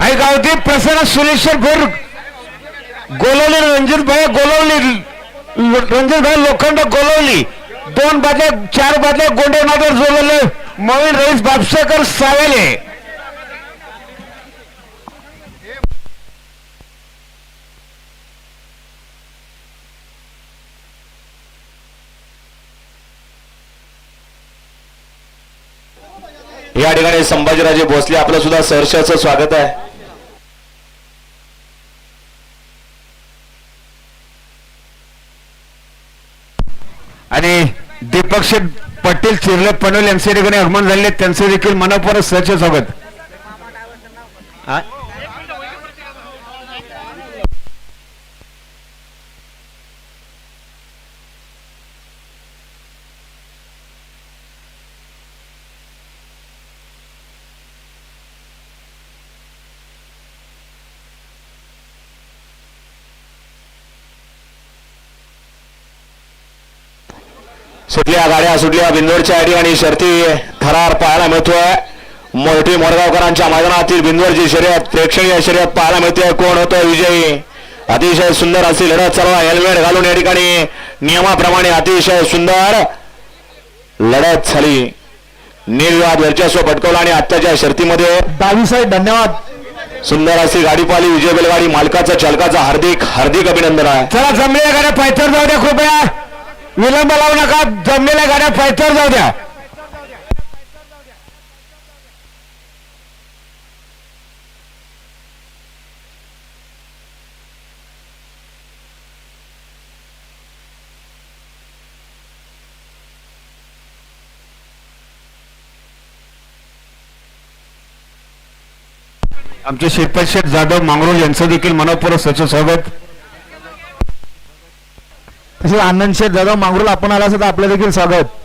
आई गावती प्रसन्न सुरेश्वर भोर. गोलवली रणजित भाई गोलवली रणजित भाई लोखंड गोलवली. दोन बादल्या चार बादल्या गोंडेनागर जोडलेले मोविन रईस बापसेकर सावेले. या ठिकाणी संभाजीराजे भोसले आपलं सुद्धा सहर्षाचं स्वागत आहे. आणि दीपक शेठ पटेल चिरले पनवेल यांचे ठिकाणी आगमन झाले त्यांचे देखील मनपूर्वक सहर्ष स्वागत. सुटल्या गाड्या सुटल्या बिंदोडच्या या ठिकाणी शर्ती थरार पाहायला मिळतोय. मोठी मोरगावकरांच्या मैदानातील बिंदोडची शर्यत प्रेक्षणीय शर्यत पाहायला मिळते. कोण होतो विजयी? अतिशय सुंदर अशी लढत सर्व हेल्मेट घालून या ठिकाणी नियमाप्रमाणे अतिशय सुंदर लढत झाली. निर्विवाद वर्चस्व पटकवलं आणि आत्ताच्या शर्तीमध्ये दावी साहेब धन्यवाद. सुंदर अशी गाडी पाहिली. विजय बैलगाडी मालकाचं चालकाचं हार्दिक हार्दिक अभिनंदन आहे. चला जमलेल्या गाड्या पायथ्यावर जाऊ द्या कृपया. विलंब लावू नका. जमलेल्या गाड्या पायथ्यावर जाऊ द्या. आमचे शेतपत शेठ जाधव मांगरूळ यांचं देखील मनपूर्वक सचिव स्वागत तसेच आनंद शेठ जाधव मांगरूल आपण आला असं तर आपलं देखील स्वागत.